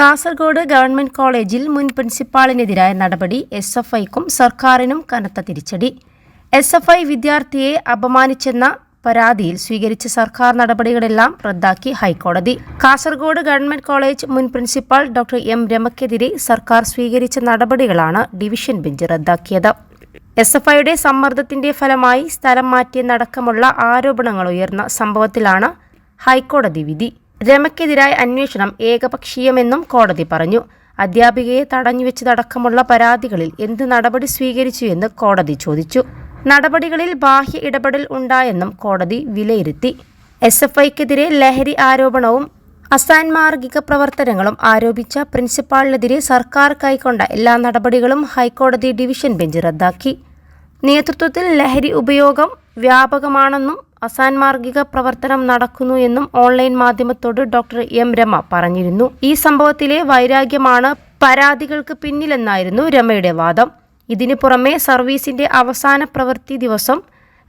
Kasaragod government കോളേജിൽ മുൻ പ്രിൻസിപ്പാളിനെതിരായ നടപടി എസ് എഫ് ഐക്കും സർക്കാരിനും കനത്ത തിരിച്ചടി. എസ് എഫ് ഐ വിദ്യാർത്ഥിയെ അപമാനിച്ചെന്ന പരാതിയിൽ സ്വീകരിച്ച സർക്കാർ നടപടികളെല്ലാം റദ്ദാക്കി ഹൈക്കോടതി. കാസർഗോഡ് ഗവൺമെന്റ് കോളേജ് മുൻ പ്രിൻസിപ്പാൾ ഡോക്ടർ എം. രമയ്ക്കെതിരെ സർക്കാർ സ്വീകരിച്ച നടപടികളാണ് ഡിവിഷൻ ബെഞ്ച് റദ്ദാക്കിയത്. എസ് എഫ് ഐയുടെ സമ്മർദ്ദത്തിന്റെ ഫലമായി സ്ഥലം മാറ്റിയെന്നടക്കമുള്ള ആരോപണങ്ങൾ ഉയർന്ന സംഭവത്തിലാണ് ഹൈക്കോടതി വിധി. രമയ്ക്കെതിരായ അന്വേഷണം ഏകപക്ഷീയമെന്നും കോടതി പറഞ്ഞു. അധ്യാപികയെ തടഞ്ഞുവെച്ചതടക്കമുള്ള പരാതികളിൽ എന്ത് നടപടി സ്വീകരിച്ചു എന്ന് കോടതി ചോദിച്ചു. നടപടികളിൽ ബാഹ്യ ഇടപെടൽ ഉണ്ടായെന്നും കോടതി വിലയിരുത്തി. എസ് എഫ് ഐക്കെതിരെ ലഹരി ആരോപണവും അസാൻമാർഗിക പ്രവർത്തനങ്ങളും ആരോപിച്ച പ്രിൻസിപ്പാളിനെതിരെ സർക്കാർ കൈക്കൊണ്ട എല്ലാ നടപടികളും ഹൈക്കോടതി ഡിവിഷൻ ബെഞ്ച് റദ്ദാക്കി. നേതൃത്വത്തിൽ ലഹരി ഉപയോഗം വ്യാപകമാണെന്നും അസാൻമാർഗിക പ്രവർത്തനം നടക്കുന്നു എന്നും ഓൺലൈൻ മാധ്യമത്തോട് ഡോക്ടർ എം രമ പറഞ്ഞിരുന്നു. ഈ സംഭവത്തിലെ വൈരാഗ്യമാണ് പരാതികൾക്ക് പിന്നിലെന്നായിരുന്നു രമയുടെ വാദം. ഇതിനു പുറമെ സർവീസിന്റെ അവസാന പ്രവൃത്തി ദിവസം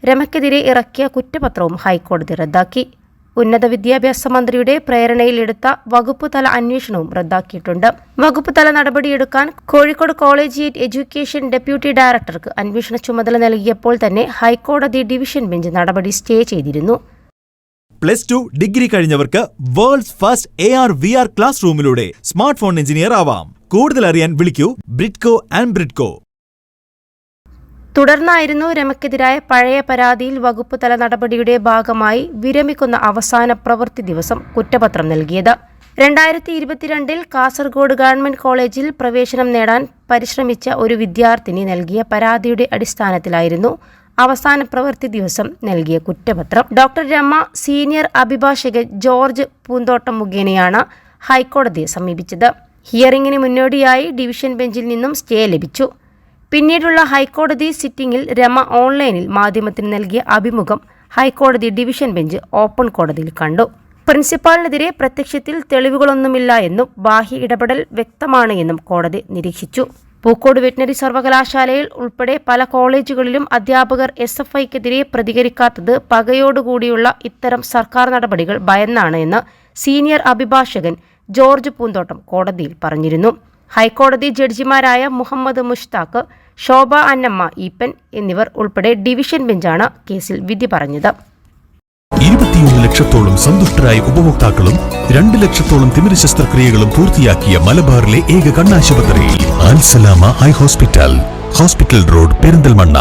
രമയ്ക്കെതിരെ ഇറക്കിയ കുറ്റപത്രവും ഹൈക്കോടതി റദ്ദാക്കി. ഉന്നത വിദ്യാഭ്യാസ മന്ത്രിയുടെ പ്രേരണയിലെടുത്ത വകുപ്പ് തല അന്വേഷണവും റദ്ദാക്കിയിട്ടുണ്ട്. വകുപ്പ് തല നടപടിയെടുക്കാൻ കോഴിക്കോട് കോളേജിയേറ്റ് എഡ്യൂക്കേഷൻ ഡെപ്യൂട്ടി ഡയറക്ടർക്ക് അന്വേഷണ ചുമതല നൽകിയപ്പോൾ തന്നെ ഹൈക്കോടതി ഡിവിഷൻ ബെഞ്ച് നടപടി സ്റ്റേ ചെയ്തിരുന്നു. Plus two degree കഴിഞ്ഞവർക്ക് world's first A R V R class റൂമിലൂടെ smartphone engineer ആവാം. കൂടുതൽ അറിയാൻ വിളിക്കൂ ബ്രിഡ്കോ ആൻഡ് ബ്രിഡ്കോ. തുടർന്നായിരുന്നു രമയ്ക്കെതിരായ പഴയ പരാതിയിൽ വകുപ്പ് തല നടപടിയുടെ ഭാഗമായി വിരമിക്കുന്ന അവസാന പ്രവൃത്തി ദിവസം കുറ്റപത്രം നൽകിയത്. രണ്ടായിരത്തി ഇരുപത്തിരണ്ടിൽ കാസർഗോഡ് ഗവൺമെന്റ് കോളേജിൽ പ്രവേശനം നേടാൻ പരിശ്രമിച്ച ഒരു വിദ്യാർത്ഥിനി നൽകിയ പരാതിയുടെ അടിസ്ഥാനത്തിലായിരുന്നു അവസാന പ്രവൃത്തി ദിവസം നൽകിയ കുറ്റപത്രം. ഡോക്ടർ രമ സീനിയർ അഭിഭാഷകൻ ജോർജ് പൂന്തോട്ടം മുഖേനയാണ് ഹൈക്കോടതിയെ സമീപിച്ചത്. ഹിയറിംഗിന് മുന്നോടിയായി ഡിവിഷൻ ബെഞ്ചിൽ നിന്നും സ്റ്റേ ലഭിച്ചു. പിന്നീടുള്ള ഹൈക്കോടതി സിറ്റിംഗിൽ രമ ഓൺലൈനിൽ മാധ്യമത്തിന് നൽകിയ അഭിമുഖം ഹൈക്കോടതി ഡിവിഷൻ ബെഞ്ച് ഓപ്പൺ കോടതിയിൽ കണ്ടു. പ്രിൻസിപ്പാളിനെതിരെ പ്രത്യക്ഷത്തിൽ തെളിവുകളൊന്നുമില്ല എന്നും ബാഹ്യ ഇടപെടൽ വ്യക്തമാണ് എന്നും കോടതി നിരീക്ഷിച്ചു. പൂക്കോട് വെറ്റിനറി സർവകലാശാലയിൽ ഉൾപ്പെടെ പല കോളേജുകളിലും അധ്യാപകർ എസ് എഫ് ഐക്കെതിരെ പ്രതികരിക്കാത്തത് പകയോടുകൂടിയുള്ള ഇത്തരം സർക്കാർ നടപടികൾ ഭയന്നാണ് എന്ന് സീനിയർ അഭിഭാഷകൻ ജോർജ് പൂന്തോട്ടം കോടതിയിൽ പറഞ്ഞിരുന്നു. ഹൈക്കോടതി ജഡ്ജിമാരായ മുഹമ്മദ് മുഷ്താഖ് ശോഭ അന്നമ്മ ഈപ്പൻ എന്നിവർ ഉൾപ്പെടെ ഡിവിഷൻ ബെഞ്ചാണ് കേസിൽ വിധി പറഞ്ഞത്. ഇരുപത്തിയൊന്ന് ലക്ഷത്തോളം സന്തുഷ്ടരായ ഉപഭോക്താക്കളും രണ്ട് ലക്ഷത്തോളം തിമിര ശസ്ത്രക്രിയകളും പൂർത്തിയാക്കിയ മലബാറിലെ ഏക കണ്ണാശുപത്രി ഹോസ്പിറ്റൽ ഹോസ്പിറ്റൽ റോഡ് പെരിന്തൽമണ്ണ.